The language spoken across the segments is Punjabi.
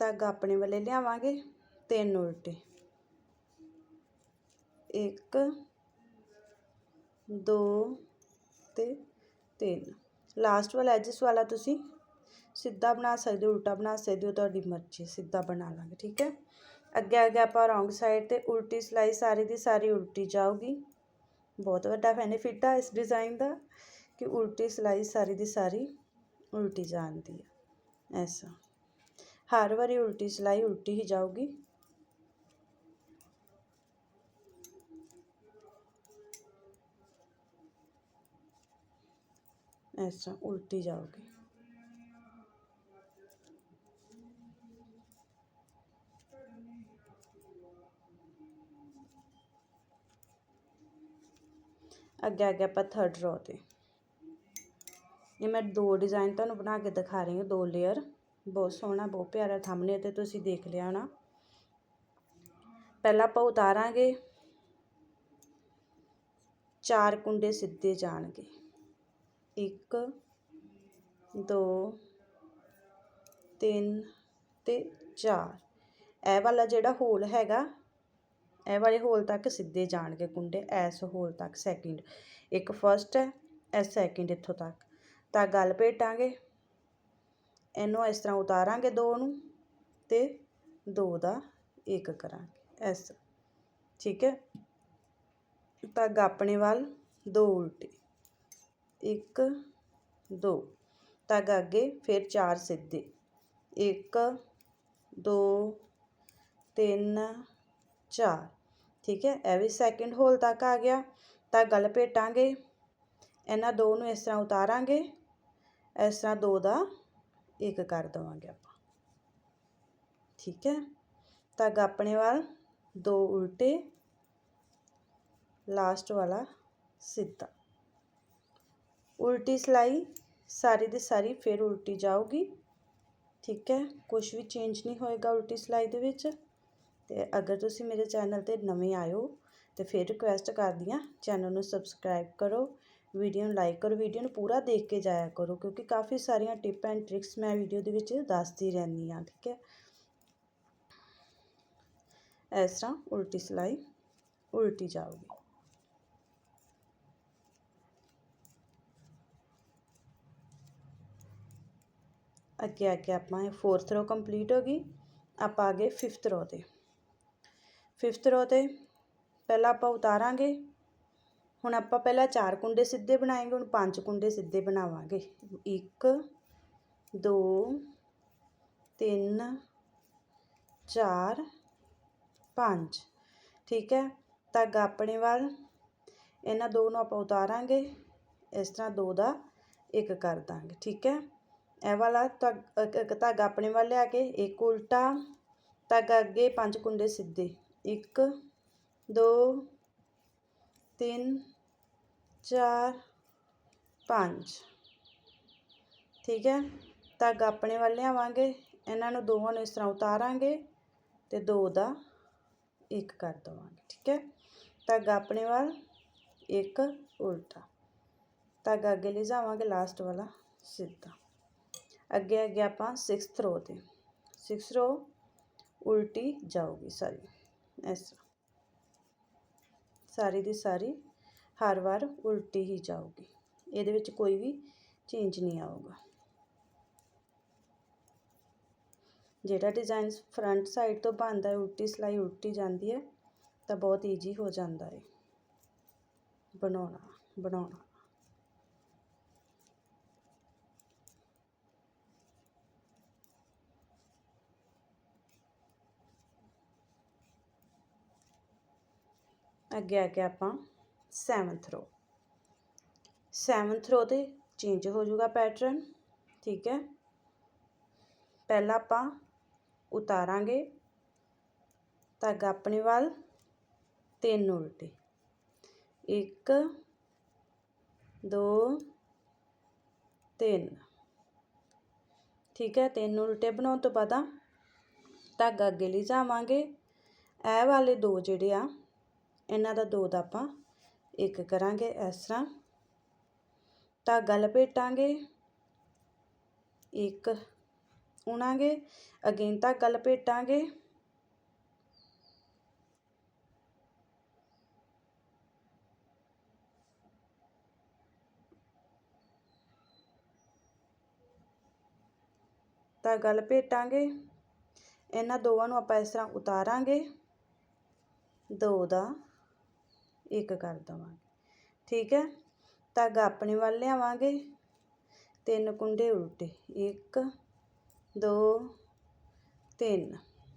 ਧਾਗਾ ਆਪਣੇ ਵੱਲੇ ਲਿਆਵਾਂਗੇ ਤਿੰਨ ਉਲਟੇ। ਇੱਕ, ਦੋ ਤੇ ਤਿੰਨ। ਲਾਸਟ ਵਾਲਾ ਐਜਸ ਵਾਲਾ ਤੁਸੀਂ ਸਿੱਧਾ ਬਣਾ ਸਕਦੇ ਹੋ, ਉਲਟਾ ਬਣਾ ਸਕਦੇ ਹੋ, ਤੁਹਾਡੀ ਮਰਜ਼ੀ, ਸਿੱਧਾ ਬਣਾ ਲਾਂਗੇ, ਠੀਕ ਹੈ? ਅੱਗੇ ਅੱਗੇ ਆਪਾਂ ਰੌਂਗ ਸਾਈਡ ਤੇ ਉਲਟੀ ਸਿਲਾਈ ਸਾਰੀ ਦੀ ਸਾਰੀ ਉਲਟੀ ਜਾਊਗੀ। ਬਹੁਤ ਵੱਡਾ ਬੈਨੀਫਿਟ ਆ ਇਸ ਡਿਜ਼ਾਈਨ ਦਾ ਕਿ ਉਲਟੀ ਸਿਲਾਈ ਸਾਰੀ ਦੀ ਸਾਰੀ ਉਲਟੀ ਜਾਂਦੀ ਹੈ ਐਸਾ। ਹਰ ਵਾਰੀ ਉਲਟੀ ਸਲਾਈ ਉਲਟੀ ਹੀ ਜਾਊਗੀ ਐਸਾ ਉਲਟੀ ਜਾਊਗੀ ਅੱਗੇ ਅੱਗੇ ਆਪਾਂ ਥਰਡ ਰੋ ਤੇ। ਇਹ ਮੈਂ ਦੋ ਡਿਜ਼ਾਈਨ ਤੁਹਾਨੂੰ ਬਣਾ ਕੇ ਦਿਖਾ ਰਹੀ ਹਾਂ, ਦੋ ਲੇਅਰ ਬਹੁਤ ਸੋਹਣਾ, ਬਹੁਤ ਪਿਆਰਾ ਥੰਬਨੇ ਤੇ ਤੁਸੀਂ ਦੇਖ ਲਿਆ ਹੋਣਾ। ਪਹਿਲਾਂ ਆਪਾਂ ਉਤਾਰਾਂਗੇ। ਚਾਰ ਕੁੰਡੇ ਸਿੱਧੇ ਜਾਣਗੇ। ਇੱਕ, ਦੋ, ਤਿੰਨ ਤੇ ਚਾਰ। ਇਹ ਵਾਲਾ ਜਿਹੜਾ ਹੋਲ ਹੈਗਾ, ਇਹ ਵਾਲੇ ਹੋਲ ਤੱਕ ਸਿੱਧੇ ਜਾਣਗੇ ਕੁੰਡੇ ਐਸ ਹੋਲ ਤੱਕ ਸੈਕਿੰਡ ਇੱਕ ਫਰਸਟ ਹੈ, ਇਹ ਸੈਕਿੰਡ ਇੱਥੋਂ ਤੱਕ। ਤਾਂ ਗੱਲ ਭੇਟਾਂਗੇ। ਇਹਨੂੰ ਇਸ ਤਰ੍ਹਾਂ ਉਤਾਰਾਂਗੇ ਦੋ ਨੂੰ ਅਤੇ ਦੋ ਦਾ ਇੱਕ ਕਰਾਂਗੇ ਐਸ ਠੀਕ ਹੈ? ਧਾਗਾ ਆਪਣੇ ਵੱਲ, ਦੋ ਉਲਟੇ। ਇੱਕ, ਦੋ। ਧਾਗਾ ਅੱਗੇ, ਫਿਰ ਚਾਰ ਸਿੱਧੇ। ਇੱਕ, ਦੋ, ਤਿੰਨ, ਚਾਰ। ਠੀਕ ਹੈ? ਇਹ ਵੀ ਸੈਕਿੰਡ ਹੋਲ ਤੱਕ ਆ ਗਿਆ। ਤਾਂ ਗਲ ਭੇਟਾਂਗੇ ਇਹਨਾਂ ਦੋ ਨੂੰ ਇਸ ਤਰ੍ਹਾਂ ਉਤਾਰਾਂਗੇ। ਇਸ ਤਰ੍ਹਾਂ ਦੋ ਦਾ ਇੱਕ ਕਰ ਦਵਾਂਗੇ ਆਪਾਂ। ਠੀਕ ਹੈ? ਧਾਗਾ ਆਪਣੇ ਵੱਲ, ਦੋ ਉਲਟੇ ਲਾਸਟ ਵਾਲਾ ਸਿੱਧਾ। ਉਲਟੀ ਸਲਾਈ, ਸਾਰੀ ਦੀ ਸਾਰੀ ਫਿਰ ਉਲਟੀ ਜਾਊਗੀ। ਠੀਕ ਹੈ? ਕੁਝ ਵੀ ਚੇਂਜ ਨਹੀਂ ਹੋਏਗਾ ਉਲਟੀ ਸਲਾਈ ਦੇ ਵਿੱਚ। ਤੇ ਅਗਰ ਤੁਸੀਂ ਮੇਰੇ ਚੈਨਲ ਤੇ ਨਵੇਂ ਆਇਓ ਤੇ ਫਿਰ ਰਿਕੁਐਸਟ ਕਰਦੀ ਆ ਚੈਨਲ ਨੂੰ ਸਬਸਕ੍ਰਾਈਬ ਕਰੋ। ਵੀਡੀਓ ਨੂੰ ਲਾਈਕ ਕਰੋ ਵੀਡੀਓ ਨੂੰ ਪੂਰਾ ਦੇਖ ਕੇ ਜਾਇਆ ਕਰੋ, ਕਿਉਂਕਿ ਕਾਫੀ ਸਾਰੀਆਂ ਟਿਪ ਐਂਡ ਟ੍ਰਿਕਸ ਮੈਂ ਵੀਡੀਓ ਦੇ ਵਿੱਚ ਦੱਸਦੀ ਰਹਿੰਦੀ ਆ ਠੀਕ ਹੈ। ਇਸ ਤਰ੍ਹਾਂ ਉਲਟੀ ਸਲਾਈ ਉਲਟੀ ਜਾਊਗੀ। ਅੱਗੇ ਅੱਗੇ ਆਪਾਂ ਇਹ ਫੋਰਥ ਰੋ ਕੰਪਲੀਟ ਹੋ ਗਈ। ਆਪਾਂ ਆ ਗਏ ਫਿਫਥ ਰੋ ਤੇ। ਫਿਫਥ ਰੋ ਤੇ ਪਹਿਲਾਂ ਆਪਾਂ ਉਤਾਰਾਂਗੇ। ਹੁਣ ਆਪਾਂ ਪਹਿਲਾਂ ਚਾਰ ਕੁੰਡੇ ਸਿੱਧੇ ਬਣਾਏਗੇ, ਹੁਣ ਪੰਜ ਕੁੰਡੇ ਸਿੱਧੇ ਬਣਾਵਾਂਗੇ। ਇੱਕ, ਦੋ, ਤਿੰਨ, ਚਾਰ, ਪੰਜ। ਠੀਕ ਹੈ? ਧਾਗਾ ਆਪਣੇ ਵੱਲ। ਇਹਨਾਂ ਦੋ ਨੂੰ ਆਪਾਂ ਉਤਾਰਾਂਗੇ। ਇਸ ਤਰ੍ਹਾਂ ਦੋ ਦਾ ਇੱਕ ਕਰ ਦਾਂਗੇ। ਠੀਕ ਹੈ? ਇਹ ਵਾਲਾ ਇੱਕ ਧਾਗਾ ਆਪਣੇ ਵੱਲ ਲਿਆ ਕੇ, ਇੱਕ ਉਲਟਾ ਧਾਗਾ ਅੱਗੇ ਪੰਜ ਕੁੰਡੇ ਸਿੱਧੇ। ਇੱਕ, ਦੋ ਤਿੰਨ, ਚਾਰ, ਪੰਜ। ਠੀਕ ਹੈ? ਧਾਗਾ ਆਪਣੇ ਵੱਲ ਲਿਆਵਾਂਗੇ। ਇਹਨਾਂ ਨੂੰ ਦੋਵਾਂ ਨੂੰ ਇਸ ਤਰ੍ਹਾਂ ਉਤਾਰਾਂਗੇ ਤੇ ਦੋ ਦਾ ਇੱਕ ਕਰ ਦਵਾਂਗੇ। ਠੀਕ ਹੈ? ਧਾਗਾ ਆਪਣੇ ਵੱਲ, ਇੱਕ ਉਲਟਾ। ਧਾਗਾ ਅੱਗੇ ਲੈ ਜਾਵਾਂਗੇ ਲਾਸਟ ਵਾਲਾ ਸਿੱਧਾ। ਅੱਗੇ ਅੱਗੇ ਆਪਾਂ 6th ਰੋ ਤੇ। 6th ਰੋ ਉਲਟੀ ਜਾਊਗੀ ਸਾਰੀ ਇਸ ਤਰ੍ਹਾਂ। ਸਾਰੀ ਦੀ ਸਾਰੀ ਹਰ ਵਾਰ ਉਲਟੀ ਹੀ ਜਾਊਗੀ। ਇਹਦੇ ਵਿੱਚ ਕੋਈ ਵੀ ਚੇਂਜ ਨਹੀਂ ਆਊਗਾ। ਜਿਹੜਾ ਡਿਜ਼ਾਈਨ ਫਰੰਟ ਸਾਈਡ ਤੋਂ ਬਣਦਾ ਹੈ, ਉਲਟੀ ਸਲਾਈ ਉਲਟੀ ਜਾਂਦੀ ਹੈ, ਤਾਂ ਬਹੁਤ ਈਜੀ ਹੋ ਜਾਂਦਾ ਹੈ। ਬਣਾਉਣਾ ਬਣਾਉਣਾ। ਅੱਗੇ ਅੱਗੇ ਆਪਾਂ 7th ਰੋ 7th ਰੋ ਤੇ ਚੇਂਜ ਹੋ ਜਾਊਗਾ ਪੈਟਰਨ ਠੀਕ ਹੈ। ਪਹਿਲਾਂ ਆਪਾਂ ਉਤਾਰਾਂਗੇ ਧਾਗਾ ਆਪਣੇ ਵੱਲ, ਤਿੰਨ ਉਲਟੇ। ਇੱਕ, ਦੋ, ਤਿੰਨ। ਠੀਕ ਹੈ, ਤਿੰਨ ਉਲਟੇ ਬਣਾਉਣ ਤੋਂ ਬਾਅਦ ਧਾਗਾ ਅੱਗੇ ਲਈ ਜਾਵਾਂਗੇ। ਇਹ ਵਾਲੇ ਦੋ ਜਿਹੜੇ ਆ ਇਹਨਾਂ ਦਾ ਦੋ ਦਾ ਆਪਾਂ ਇੱਕ ਕਰਾਂਗੇ ਇਸ ਤਰ੍ਹਾਂ। ਧਾਗਾ ਲਪੇਟਾਂਗੇ ਇੱਕ ਉਣਾਂਗੇ, ਅਗੇਨ ਧਾਗਾ ਲਪੇਟਾਂਗੇ ਧਾਗਾ ਲਪੇਟਾਂਗੇ ਇਹਨਾਂ ਦੋਵਾਂ ਨੂੰ ਆਪਾਂ ਇਸ ਤਰ੍ਹਾਂ ਉਤਾਰਾਂਗੇ। ਦੋ ਦਾ ਇੱਕ ਕਰ ਦਵਾਂਗੇ। ਠੀਕ ਹੈ? ਧਾਗਾ ਆਪਣੇ ਵੱਲ ਲਿਆਵਾਂਗੇ। ਤਿੰਨ ਕੁੰਡੇ ਉਲਟੇ। ਇੱਕ, ਦੋ, ਤਿੰਨ।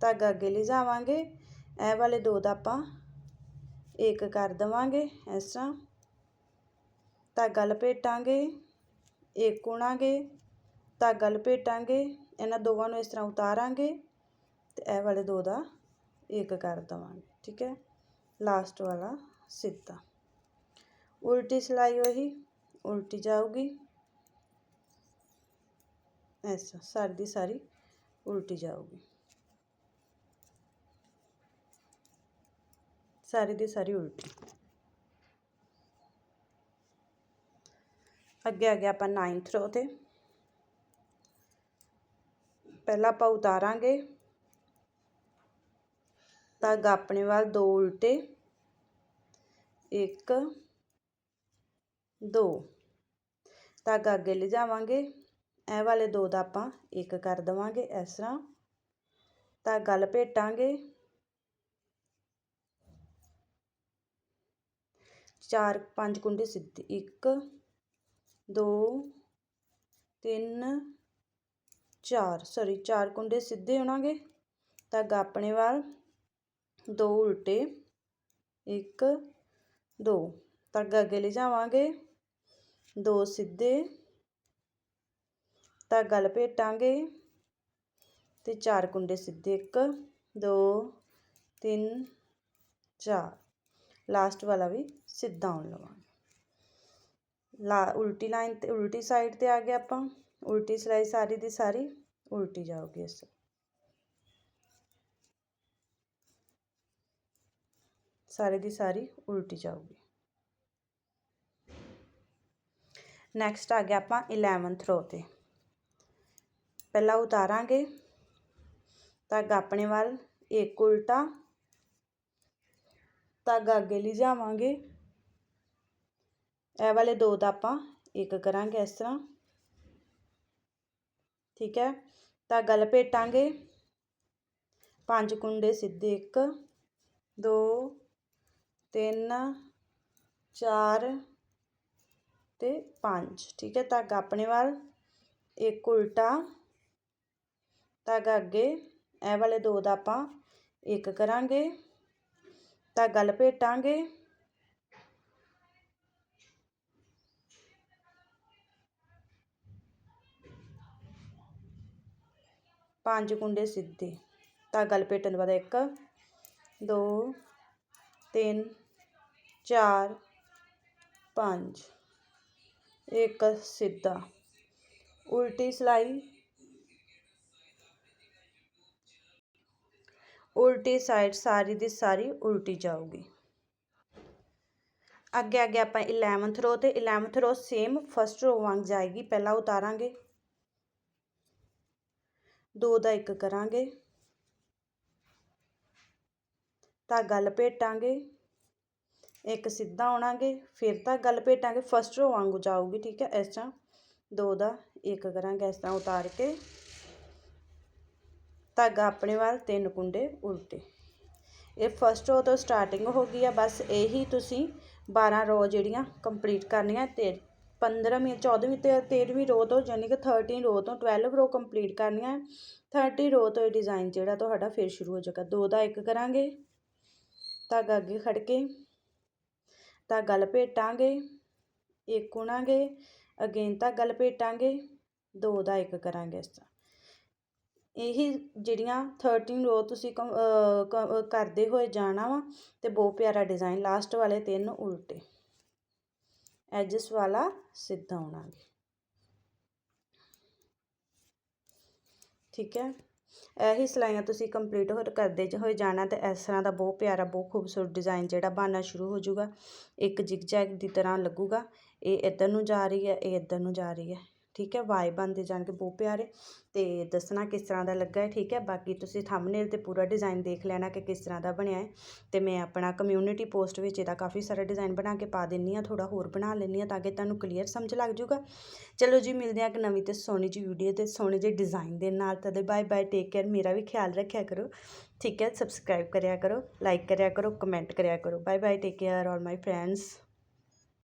ਧਾਗਾ ਅੱਗੇ ਲਿਜਾਵਾਂਗੇ। ਇਹ ਵਾਲੇ ਦੋ ਦਾ ਆਪਾਂ ਇੱਕ ਕਰ ਦਵਾਂਗੇ। ਇਸ ਤਰ੍ਹਾਂ ਧਾਗਾ ਲਪੇਟਾਂਗੇ, ਇੱਕ ਕੁਣਾਂਗੇ ਧਾਗਾ ਲਪੇਟਾਂਗੇ, ਇਹਨਾਂ ਦੋਵਾਂ ਨੂੰ ਇਸ ਤਰ੍ਹਾਂ ਉਤਾਰਾਂਗੇ ਤੇ ਇਹ ਵਾਲੇ ਦੋ ਦਾ ਇੱਕ ਕਰ ਦਵਾਂਗੇ। ਠੀਕ ਹੈ? ਲਾਸਟ ਵਾਲਾ। ਸਿੱਧਾ ਉਲਟੀ ਸਿਲਾਈ ਉਹੀ ਉਲਟੀ ਜਾਊਗੀ ਐਸਾ ਸਾਰੀ ਦੀ ਸਾਰੀ ਉਲਟੀ ਜਾਊਗੀ ਸਾਰੀ ਦੀ ਸਾਰੀ ਉਲਟੀ ਅੱਗੇ ਆ ਗਿਆ ਆਪਾਂ 9th ਰੋ ਤੇ ਪਹਿਲਾਂ ਆਪਾਂ ਉਤਾਰਾਂਗੇ ਧਾਗਾ ਆਪਣੇ ਵੱਲ ਦੋ ਉਲਟੇ। ਇੱਕ, ਦੋ। ਧਾਗਾ ਅੱਗੇ ਲਿਜਾਵਾਂਗੇ। ਇਹ ਵਾਲੇ ਦੋ ਦਾ ਆਪਾਂ ਇੱਕ ਕਰ ਦਵਾਂਗੇ ਇਸ ਤਰ੍ਹਾਂ। ਧਾਗਾ ਲਪੇਟਾਂਗੇ ਚਾਰ, ਪੰਜ ਕੁੰਡੇ ਸਿੱਧੇ। ਇੱਕ, ਦੋ, ਤਿੰਨ, ਚਾਰ। ਸੌਰੀ ਚਾਰ ਕੁੰਡੇ ਸਿੱਧੇ ਹੋਣਾਗੇ। ਧਾਗਾ ਆਪਣੇ ਵੱਲ। ਦੋ ਉਲਟੇ। ਇੱਕ ਦੋ। ਧਾਗਾ ਅੱਗੇ ਲਿਜਾਵਾਂਗੇ ਦੋ ਸਿੱਧੇ। ਧਾਗਾ ਲਪੇਟਾਂਗੇ ਤੇ ਚਾਰ ਕੁੰਡੇ ਸਿੱਧੇ ਇੱਕ, ਦੋ, ਤਿੰਨ, ਚਾਰ। ਲਾਸਟ ਵਾਲਾ ਵੀ ਸਿੱਧਾ ਆਉਣ ਲਵਾਂਗੇ। ਲਾ ਉਲਟੀ ਲਾਈਨ ਤੇ ਉਲਟੀ ਸਾਈਡ ਤੇ ਆ ਗਿਆ ਆਪਾਂ। ਉਲਟੀ ਸਿਲਾਈ ਸਾਰੀ ਦੀ ਸਾਰੀ ਉਲਟੀ ਜਾਊਗੀ ਇਸ ਸਾਰੀ ਦੀ ਸਾਰੀ ਉਲਟੀ ਜਾਊਗੀ ਨੈਕਸਟ ਆ ਗਿਆ ਆਪਾਂ 11th ਰੋ ਤੇ ਪਹਿਲਾਂ ਉਤਾਰਾਂਗੇ ਧਾਗਾ ਆਪਣੇ ਵੱਲ ਇੱਕ ਉਲਟਾ ਧਾਗਾ ਅੱਗੇ ਲਿਜਾਵਾਂਗੇ ਇਹ ਵਾਲੇ ਦੋ ਦਾ ਆਪਾਂ ਇੱਕ ਕਰਾਂਗੇ ਇਸ ਤਰ੍ਹਾਂ ਠੀਕ ਹੈ ਧਾਗਾ ਲਪੇਟਾਂਗੇ ਪੰਜ ਕੁੰਡੇ ਸਿੱਧੇ ਇੱਕ ਦੋ ਤਿੰਨ, ਚਾਰ ਤੇ ਪੰਜ। ਠੀਕ ਹੈ, ਧਾਗਾ ਆਪਣੇ ਵੱਲ, ਇੱਕ ਉਲਟਾ, ਧਾਗਾ ਅੱਗੇ, ਇਹ ਵਾਲੇ ਦੋ ਦਾ ਆਪਾਂ ਇੱਕ ਕਰਾਂਗੇ। ਧਾਗਾ ਲਪੇਟਾਂਗੇ। ਪੰਜ ਕੁੰਡੇ ਸਿੱਧੇ। ਧਾਗਾ ਲਪੇਟਣ ਤੋਂ ਬਾਅਦ ਇੱਕ, ਦੋ, ਤਿੰਨ ਚਾਰ, ਪੰਜ। ਇੱਕ, ਸਿੱਧਾ। ਉਲਟੀ ਸਿਲਾਈ। ਉਲਟੀ ਸਾਈਡ ਸਾਰੀ ਦੀ ਸਾਰੀ ਉਲਟੀ ਜਾਊਗੀ। ਅੱਗੇ ਅੱਗੇ ਆਪਾਂ 11th ਰੋ ਤੇ 11th ਰੋ ਸੇਮ ਫਸਟ ਰੋ ਵਾਂਗ ਜਾਏਗੀ। ਪਹਿਲਾਂ ਉਤਾਰਾਂਗੇ। ਦੋ ਦਾ ਇੱਕ ਕਰਾਂਗੇ। ਧਾਗਾ ਲਪੇਟਾਂਗੇ ਇੱਕ ਸਿੱਧਾ ਆਉਣਾਗੇ, ਫਿਰ ਤਾਂ ਗੱਲ ਭੇਟਾਂਗੇ ਫਸਟ ਰੋ ਵਾਂਗੂ ਜਾਊਗੀ, ਠੀਕ ਹੈ, ਇਸ ਤਰ੍ਹਾਂ ਦੋ ਦਾ ਇੱਕ ਕਰਾਂਗੇ, ਇਸ ਤਰ੍ਹਾਂ ਉਤਾਰ ਕੇ। ਧਾਗਾ ਆਪਣੇ ਵੱਲ, ਤਿੰਨ ਕੁੰਡੇ ਉਲਟੇ। ਇਹ ਫਸਟ ਰੋ ਤੋਂ ਸਟਾਰਟਿੰਗ ਹੋ ਗਈ ਆ, ਬਸ ਇਹੀ ਤੁਸੀਂ 12 ਰੋ ਜਿਹੜੀਆਂ ਕੰਪਲੀਟ ਕਰਨੀਆਂ, ਤੇ 15ਵੀਂ 14ਵੀਂ ਤੇ 13ਵੀਂ ਰੋ ਤੋਂ ਯਾਨੀ ਕਿ 13 ਰੋ ਤੋਂ 12 ਰੋ ਕੰਪਲੀਟ ਕਰਨੀਆਂ। 30 ਰੋ ਤੋਂ ਇਹ ਡਿਜ਼ਾਈਨ ਜਿਹੜਾ ਤੁਹਾਡਾ ਫਿਰ ਸ਼ੁਰੂ ਹੋ ਜਾਏਗਾ। ਦੋ ਦਾ ਇੱਕ ਕਰਾਂਗੇ। ਧਾਗਾ ਅੱਗੇ ਖੜ ਕੇ ਤਾਂ ਧਾਗਾ ਭੇਟਾਂਗੇ, ਇੱਕ ਉਣਾਂਗੇ, ਅਗੇਨ ਤਾਂ ਧਾਗਾ ਭੇਟਾਂਗੇ, ਦੋ ਦਾ ਇੱਕ ਕਰਾਂਗੇ ਇਸ ਤਰ੍ਹਾਂ। ਇਹੀ ਜਿਹੜੀਆਂ 13 ਰੋ ਤੁਸੀਂ ਕਰਦੇ ਹੋਏ ਜਾਣਾ ਵਾ ਤੇ ਬਹੁਤ ਪਿਆਰਾ ਡਿਜ਼ਾਈਨ ਲਾਸਟ ਵਾਲੇ ਤਿੰਨ ਉਲਟੇ। ਐਜਸ ਵਾਲਾ ਸਿੱਧਾ ਆਉਣਾਗੇ ਠੀਕ ਹੈ? ਇਹੀ ਸਿਲਾਈਆਂ ਤੁਸੀਂ ਕੰਪਲੀਟ ਹੋ ਕਰਦੇ ਹੋਏ ਜਾਣਾ ਤੇ ਇਸ ਤਰ੍ਹਾਂ ਦਾ ਬਹੁਤ ਪਿਆਰਾ, ਬਹੁਤ ਖੂਬਸੂਰਤ ਡਿਜ਼ਾਈਨ ਜਿਹੜਾ ਬਣਨਾ ਸ਼ੁਰੂ ਹੋ ਜਾਊਗਾ। ਇੱਕ ਜਿਗਜੈਗ ਦੀ ਤਰ੍ਹਾਂ ਲੱਗੂਗਾ। ਇਹ ਇੱਧਰ ਨੂੰ ਜਾ ਰਹੀ ਹੈ, ਇਹ ਇੱਧਰ ਨੂੰ ਜਾ ਰਹੀ ਹੈ। ਠੀਕ ਹੈ, ਵਾਏ ਬਣਦੇ ਜਾਣਗੇ ਬਹੁਤ ਪਿਆਰੇ ਤੇ ਦੱਸਣਾ ਕਿਸ ਤਰ੍ਹਾਂ ਦਾ ਲੱਗਾ ਹੈ, ਠੀਕ ਹੈ। ਬਾਕੀ ਤੁਸੀਂ ਥੰਬਨੇਲ ਤੇ ਪੂਰਾ ਡਿਜ਼ਾਈਨ ਦੇਖ ਲੈਣਾ ਕਿ ਕਿਸ ਤਰ੍ਹਾਂ ਦਾ ਬਣਿਆ ਹੈ ਤੇ ਮੈਂ ਆਪਣਾ ਕਮਿਊਨਿਟੀ ਪੋਸਟ ਵਿੱਚ ਇਹਦਾ ਕਾਫੀ ਸਾਰਾ ਡਿਜ਼ਾਈਨ ਬਣਾ ਕੇ ਪਾ ਦਿੰਨੀ ਆ ਥੋੜਾ ਹੋਰ ਬਣਾ ਲੈਂਦੀ ਆ ਤਾਂ ਕਿ ਤੁਹਾਨੂੰ ਕਲੀਅਰ ਸਮਝ ਲੱਗ ਜਾਊਗਾ। ਚਲੋ ਜੀ, ਮਿਲਦੇ ਆ ਇੱਕ ਨਵੀਂ ਤੇ ਸੋਹਣੀ ਜੀ ਵੀਡੀਓ ਤੇ ਸੋਹਣੇ ਜਿਹੇ ਡਿਜ਼ਾਈਨ ਦੇ ਨਾਲ ਤਦੇ ਬਾਏ ਬਾਏ ਟੇਕ ਕੇਅਰ ਮੇਰਾ ਵੀ ਖਿਆਲ ਰੱਖਿਆ ਕਰੋ। ਠੀਕ ਹੈ ਸਬਸਕ੍ਰਾਈਬ ਕਰਿਆ ਕਰੋ ਲਾਈਕ ਕਰਿਆ ਕਰੋ ਕਮੈਂਟ ਕਰਿਆ ਕਰੋ। Bye bye take care all my friends